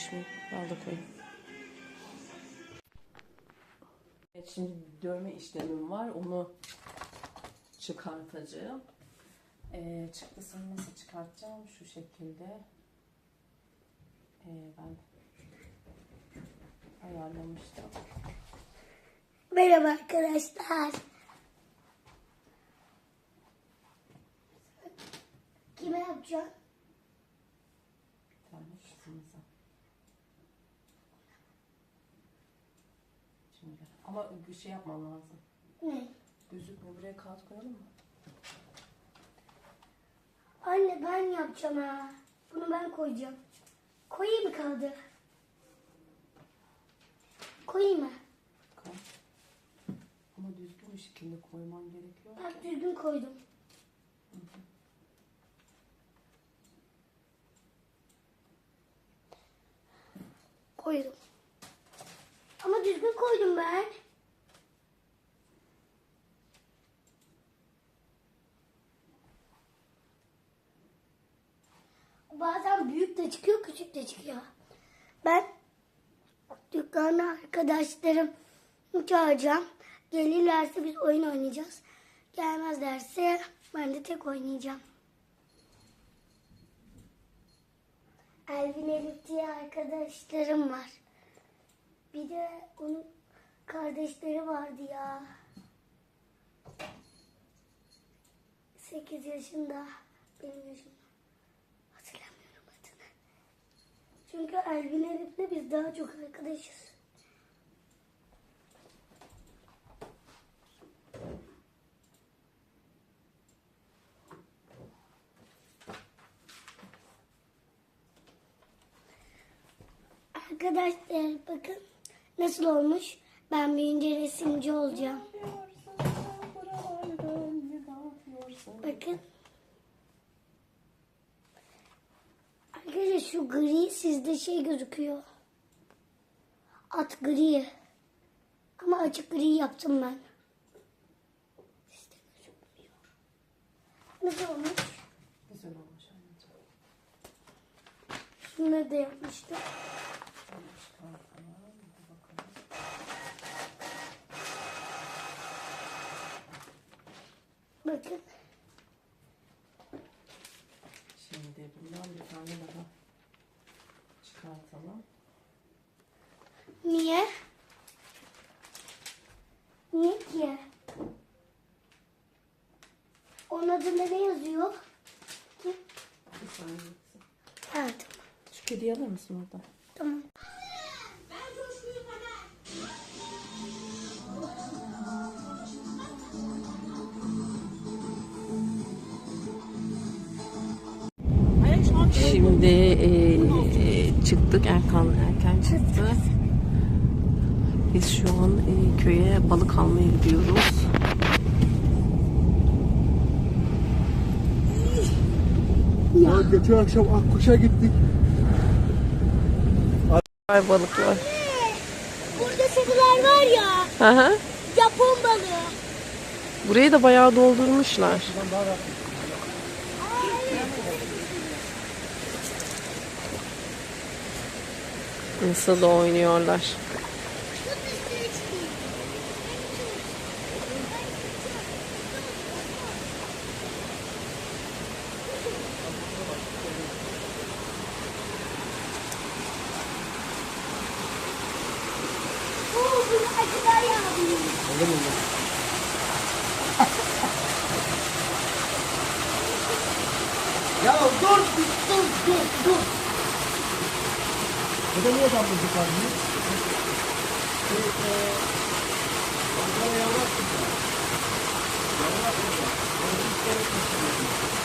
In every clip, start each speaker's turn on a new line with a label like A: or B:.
A: koymamışım. Bal da koyayım. Evet şimdi dövme işlemim var. Onu çıkartacağım. Ee, çıktısını nasıl çıkartacağım? Şu şekilde. Ee, ben ayarlamıştım.
B: Merhaba arkadaşlar. Kime yapacağım?
A: Ama bir şey yapmam lazım.
B: Ne?
A: Gözükmüyor. Buraya kağıt koyalım mı?
B: Anne ben yapacağım ha. Bunu ben koyacağım. Koyayım mı kaldı? Koyayım mı?
A: Koy. Ama düzgün bir şekilde koyman gerekiyor.
B: Bak düzgün koydum. Koydum. Ama düzgün koydum ben. Bazen büyük de çıkıyor, küçük de çıkıyor. Ben dükkana arkadaşlarım çağıracağım. Gelirlerse biz oyun oynayacağız. Gelmezlerse ben de tek oynayacağım. Elvin Elif diye arkadaşlarım var. Bir de onun kardeşleri vardı ya. 8 yaşında. Benim yaşımda. Çünkü Elvin Elif'le biz daha çok arkadaşız. Arkadaşlar bakın nasıl olmuş. Ben büyüyünce resimci olacağım. Bakın. Arkadaşlar şu gri sizde şey gözüküyor. At gri. Ama açık gri yaptım ben. Sizde gözükmüyor. Nasıl olmuş?
A: Güzel olmuş anneciğim.
B: Şunu da yapmıştım. Bakın.
A: Şimdi bundan bir tane daha çıkartalım.
B: Niye? Niye ki? Onun adında ne yazıyor? Ki?
A: Bir saniye.
B: Evet.
A: Şu kediyi alır mısın oradan?
B: Tamam.
A: Çıktık Erkan erken çıktı. Biz şu an e, köye balık almaya gidiyoruz.
C: Ya geçen akşam Akkuş'a gittik.
A: Var balıklar.
B: Burada sarılar var ya.
A: Hı hı.
B: Japon balığı.
A: Burayı da bayağı doldurmuşlar. Nasıl oynuyorlar.
C: Ya dur dur dur dur. Bu da niye tablacık var
D: diye. Şey, e, Ankara yavrak tutar. Yavrak tutar. Yavrak tutar.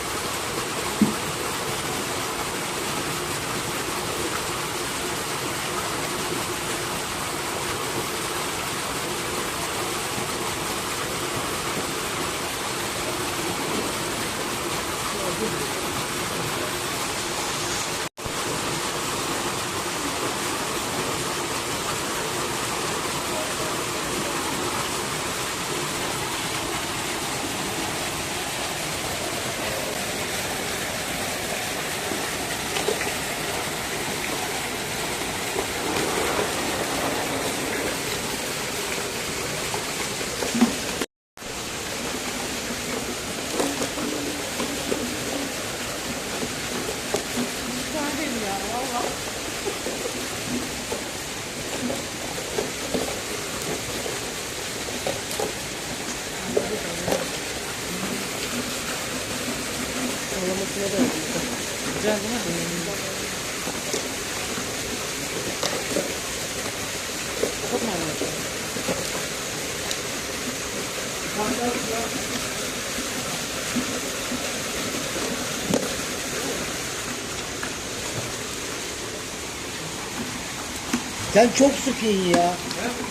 E: Sen çok sıkıyın ya.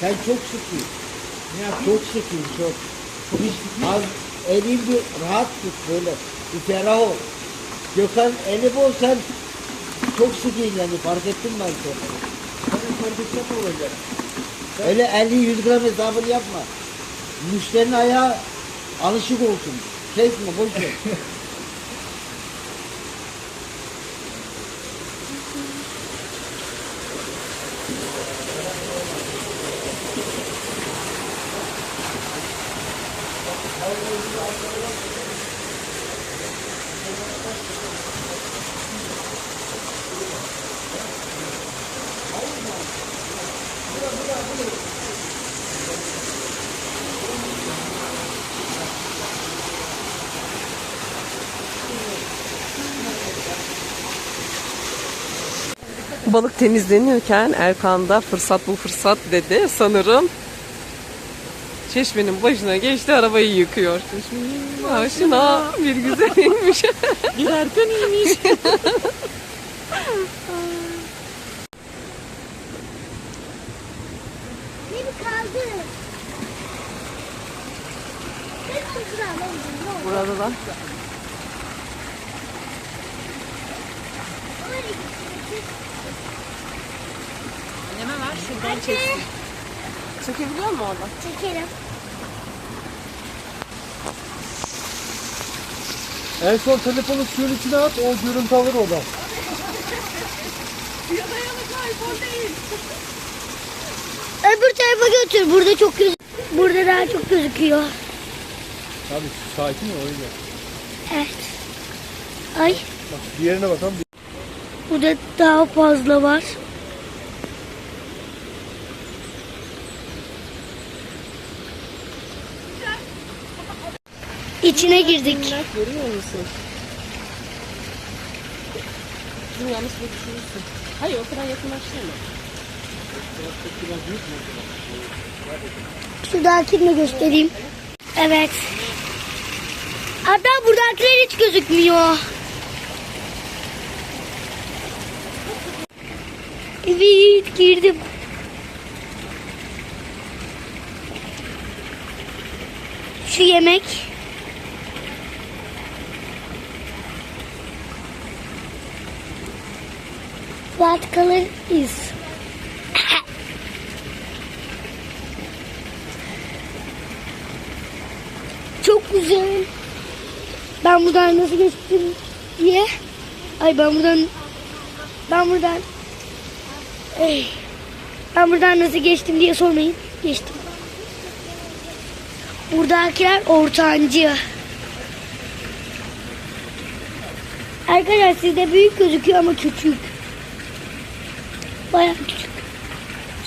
E: Sen çok sıkıyın. Çok sıkıyın çok. Hiç az elin bir rahat tut böyle. Bir ferah ol. Gökhan eli bol sen çok sıkıyın yani fark ettim ben çok. Öyle 50-100 gram hesabını yapma. Müşterinin ayağı あの主語をすんで。
A: ケースのボイス Balık temizlenirken Erkan da fırsat bu fırsat dedi. Sanırım çeşmenin başına geçti arabayı yıkıyor. Çeşmenin başına bir güzelmiş.
D: Bir Erkan iyiymiş.
A: Burada da
B: Oraya gitsin.
A: Anneme ver şuradan çeksin. Çekebiliyor mu orada?
B: Çekelim.
C: En son telefonu suyun içine at o görüntü alır o da.
B: Öbür tarafa götür. Burada çok göz Burada daha çok gözüküyor.
C: Tabii sakin ol öyle.
B: Evet. Ay
C: Bak diğerine bakalım.
B: burada daha fazla var. İçine girdik.
A: Görüyor musun? Yanlış bir düşünürsün. Hayır o kadar yakınlaştırma.
B: Şuradakini göstereyim. Evet. Hatta buradakiler hiç gözükmüyor. Evet girdim. Şu yemek. İs? Çok güzel. Ben buradan nasıl geçtim diye. Ay ben buradan ben buradan Ey, ben buradan nasıl geçtim diye sormayın. Geçtim. Buradakiler ortancı. Arkadaşlar sizde büyük gözüküyor ama küçük. Bayağı küçük.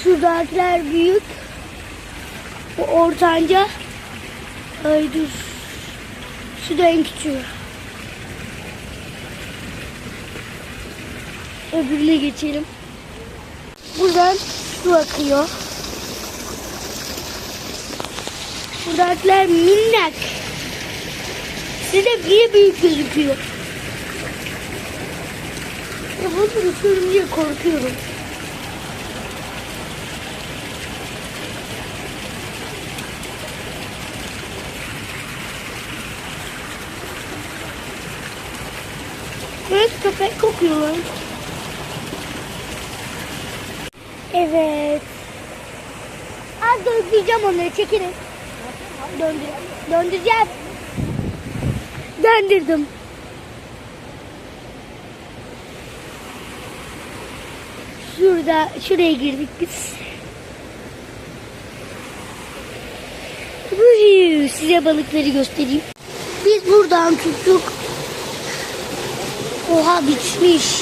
B: Şuradakiler büyük. Bu ortanca. Ay dur. Şu da en küçüğü. Öbürüne geçelim. Buradan su akıyor. Buradakiler minnak. Size niye büyük gözüküyor? Ya bunu diye korkuyorum. Evet köpek kokuyorlar. Evet. Az döndüreceğim onları çekilin. Döndür. Döndüreceğim. Döndürdüm. Şurada, şuraya girdik biz. Size balıkları göstereyim. Biz buradan tuttuk. Oha bitmiş.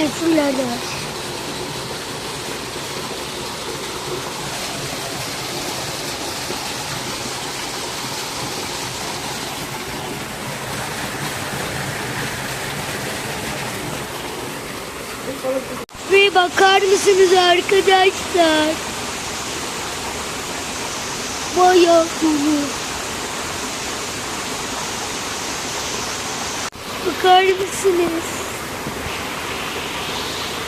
B: Efullerde var. Bir bakar mısınız arkadaşlar? Bayağı dolu. Bakar mısınız?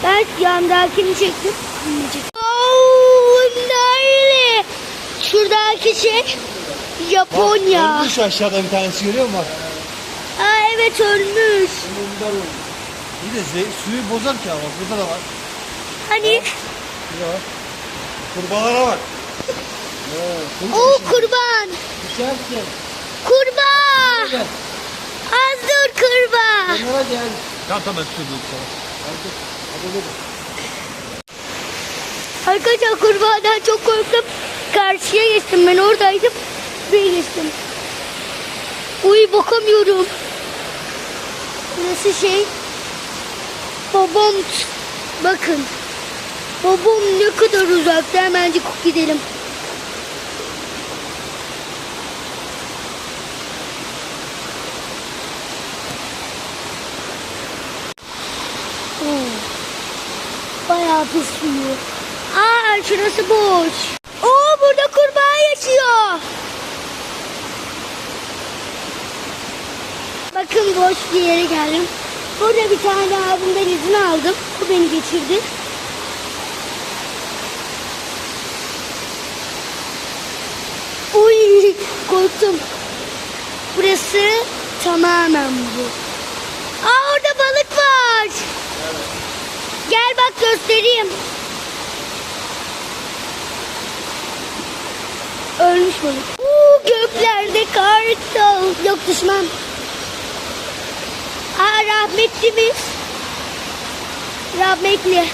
B: Ben yandakini çektim. Oo, nerede? Şuradaki şey Japonya.
C: Ölmüş aşağıda bir tanesi görüyor musun? Bak.
B: Aa, evet ölmüş.
C: Bunlar ölmüş. Bir de ze- suyu bozar ki ama burada da var.
B: Hani
C: Burada var. Kurbağalara bak.
B: O kurban.
E: Düşersin.
B: Kurbağa.
E: Gel.
B: Az dur kurbağa.
E: Kenara gel.
C: Tamam tamam tutuyorum sana.
B: Arkadaşlar kurbağadan çok korktum. Karşıya geçtim ben oradaydım. Buraya geçtim. Uy bakamıyorum. Burası şey. Babam bakın. Babam ne kadar uzakta hemencik gidelim. Oo. Pis suyu. Aa şurası boş. Oo burada kurbağa yaşıyor. Bakın boş bir yere geldim. Burada bir tane abimden izin aldım. O beni geçirdi. Uy korktum. Burası tamamen bu. Aa orada balık var. Gel bak göstereyim. Ölmüş balık. Uuu göklerde kartal. Yok düşman. Aa rahmetlimiz. Rahmetli.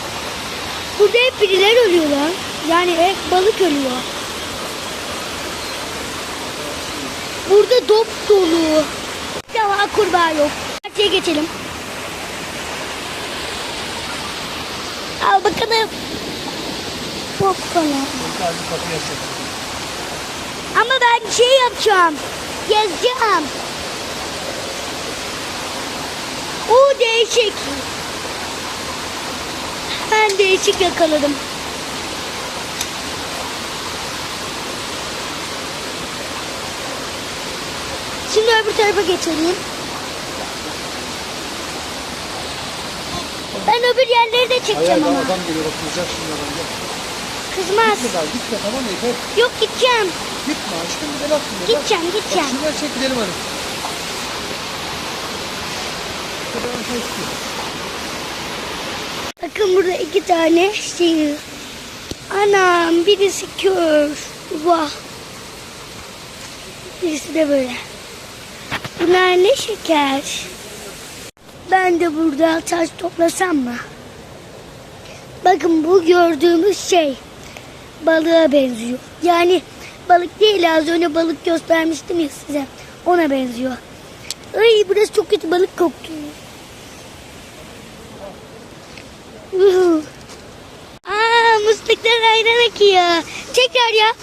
B: Burada hep birileri ölüyorlar. Yani hep balık ölüyor. Burada dop dolu. Daha kurbağa yok. Karşıya geçelim. Al bakalım. Hoppala. Ama ben şey yapacağım. Gezeceğim. O değişik. Ben değişik yakaladım. Şimdi öbür tarafa geçelim. Ben öbür yerleri de çekeceğim ama.
C: adam geliyor bak kızacak şimdi adam. Gel.
B: Kızmaz.
C: Gitme daha gitme tamam mı yeter.
B: Yok gideceğim.
C: Gitme aşkım bir de laf dinle.
B: Gideceğim
C: Bak
B: gideceğim.
C: şunları çek gidelim hadi. Şuradan aşağı çıkıyor.
B: Bakın burada iki tane şey. Anam birisi kör. Vah. Birisi de böyle. Bunlar ne şeker. Ben de burada taş toplasam mı? Bakın bu gördüğümüz şey balığa benziyor. Yani balık değil az önce balık göstermiştim ya size. Ona benziyor. Ay burası çok kötü balık koktu. Aa musluktan ayran akıyor. Tekrar yap.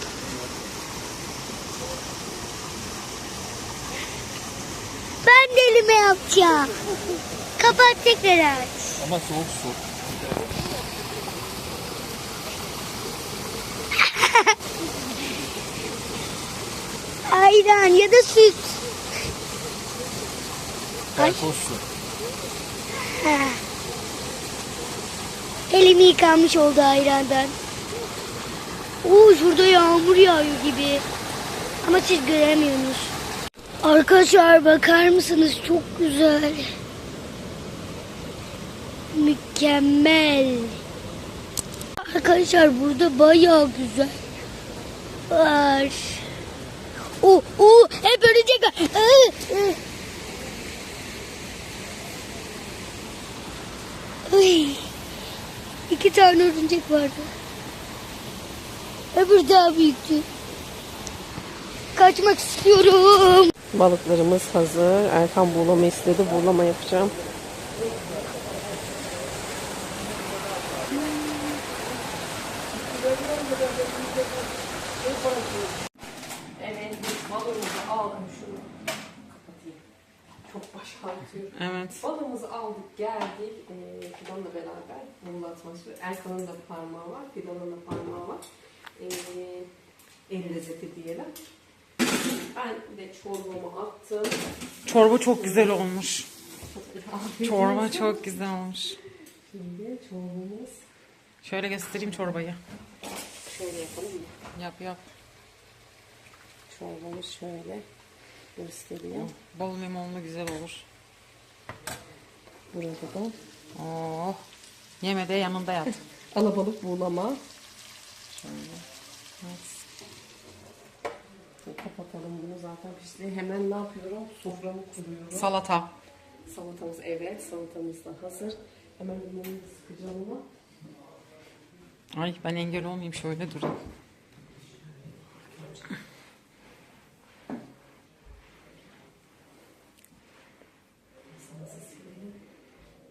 B: Ben de elime yapacağım. Kapat tekrar aç.
C: Ama soğuk su.
B: Ayran ya da süt.
C: Terkos su.
B: Ha. Elim yıkanmış oldu ayrandan. Oo şurada yağmur yağıyor gibi. Ama siz göremiyorsunuz. Arkadaşlar bakar mısınız? Çok güzel. Mükemmel. Arkadaşlar burada bayağı güzel. Var. Oo, oo, hep örümcek var. Iı, ıı. Ay, iki tane örümcek vardı. Öbür daha büyüktü. Kaçmak istiyorum.
A: Balıklarımız hazır. Erkan buğulama istedi. Buğulama yapacağım. Tartıyor.
D: Evet.
A: Balımızı aldık geldik. Ee, Fidan'la beraber atmosfer. Erkan'ın da parmağı var. Fidan'ın da parmağı var. Ee, el lezzeti diyelim. Ben de çorbamı attım.
D: Çorba çok güzel olmuş.
A: Afiyet
D: Çorba
A: olsun.
D: çok güzel olmuş.
A: Şimdi çorbamız
D: Şöyle göstereyim çorbayı.
A: şöyle yapalım.
D: Yap yap.
A: Çorbamız şöyle göstereyim.
D: Bol limonlu güzel olur.
A: Burada da
D: Oh. Yeme de yanında yat.
A: alabalık buğulama.
D: Şöyle. Evet.
A: Kapatalım bunu zaten pişti. Hemen ne yapıyorum? Soframı kuruyorum.
D: Salata.
A: Salatamız evet. Salatamız da hazır. Hemen limonunu sıkacağım ama.
D: Ay ben engel olmayayım şöyle durayım.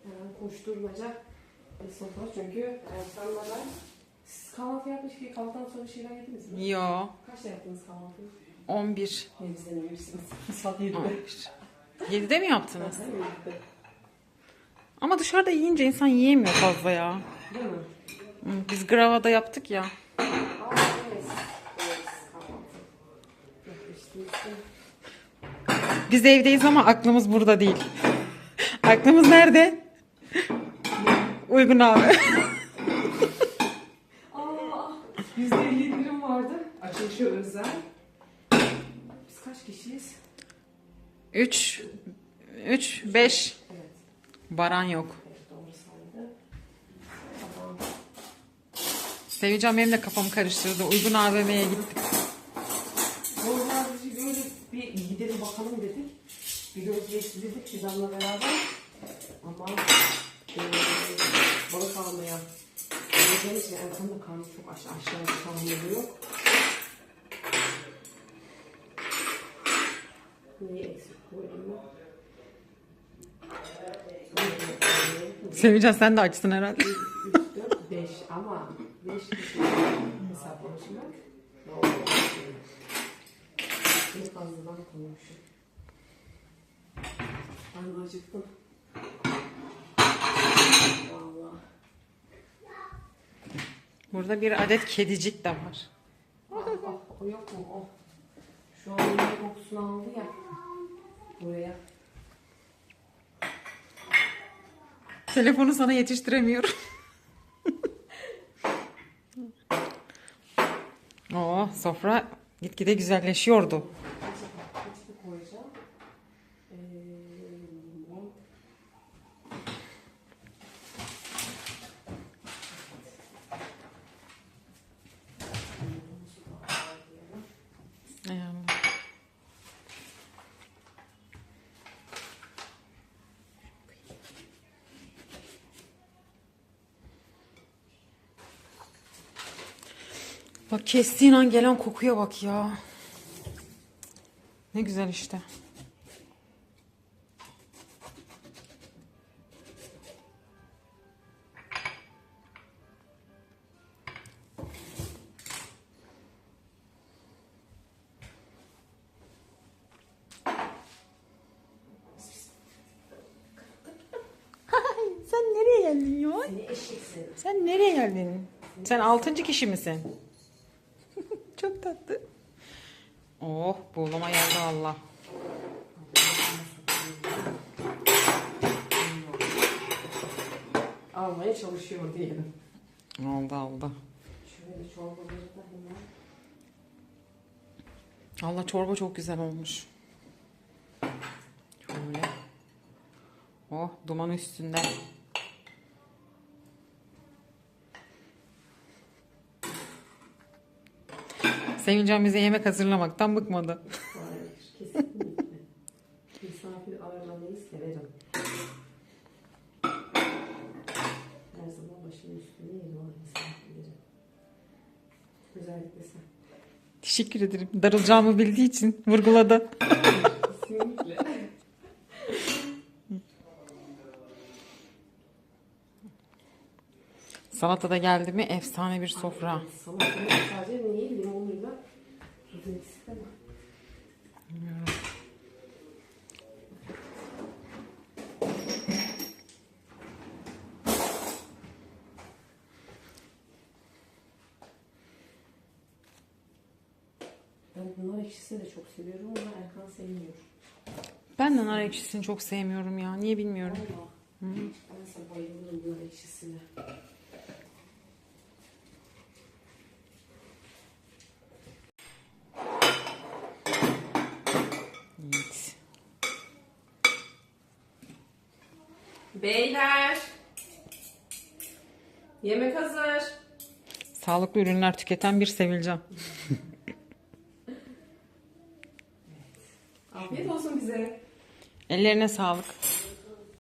A: Hemen koşturmaca bir sofra çünkü ben siz kahvaltı yapmış ki kahvaltıdan sonra bir şeyler yediniz mi?
D: Yo.
A: Kaçta yaptınız kahvaltıyı?
D: 11.
A: Ne bizden emirsiniz. Saat 7'de.
D: 7'de mi yaptınız? Ama dışarıda yiyince insan yiyemiyor fazla ya.
A: Değil mi?
D: Biz Grava'da yaptık ya.
A: Aa evet.
D: Biz evdeyiz ama aklımız burada değil. aklımız nerede? Uygun abi.
A: Aa, %50 indirim vardı. Açılışı özel. Biz kaç kişiyiz?
D: 3 3 5
A: Evet.
D: Baran yok.
A: Evet doğru saydı. Tamam.
D: Seveceğim benim de kafamı karıştırdı. Uygun AVM'ye gittik.
A: Normal bizi böyle bir gidelim bakalım dedik. Bir göz geçirdik Fidan'la beraber. Ama eee balık almaya gideceğimiz için Erkan'ın da karnı çok aşağı aşağıya tahammülü yok. Neyi eksik ben?
D: Sen de açsın herhalde.
A: 3, 4, 5 ama 5 kişi hesaplamışım bak. Doğru. Bir fazladan koymuşum. Ben acıktım.
D: Burada bir adet kedicik de var.
A: Ah, ah, o yok mu o? Şu an yemek kokusunu aldı ya. Buraya.
D: Telefonu sana yetiştiremiyorum. Oo, sofra gitgide güzelleşiyordu.
A: Peçete koyacağım. Ee, limon.
D: Yani. Bak kestiğin an gelen kokuya bak ya. Ne güzel işte. Sen nereye geldin ya? Sen nereye geldin? Sen altıncı kişi misin? Çok tatlı. Oh buğulama geldi Allah.
A: Almaya çalışıyor diyelim.
D: Aldı aldı.
A: Şöyle çorbaları da hemen.
D: Allah çorba çok güzel olmuş. Şöyle. Oh duman üstünde. Sevincan bize yemek hazırlamaktan bıkmadı.
A: Hayır, kesinlikle. Misafir ağırlamayı severim. Her zaman başımın üstündeyim o misafirlerin. Özellikle sen.
D: Teşekkür ederim. Darılacağımı bildiği için vurguladı.
A: Kesinlikle.
D: Salata da geldi mi efsane bir sofra.
A: Salatanın sadece neyi limonuyla tuz eksik ama. Ben nar ekşisini de çok seviyorum ama Erkan sevmiyor.
D: Ben de nar ekşisini çok sevmiyorum ya. Niye bilmiyorum.
A: Valla. Ben bayılıyorum nar ekşisine.
D: Evet.
A: Beyler. Yemek hazır.
D: Sağlıklı ürünler tüketen bir Sevilcan.
A: Afiyet olsun bize.
D: Ellerine sağlık.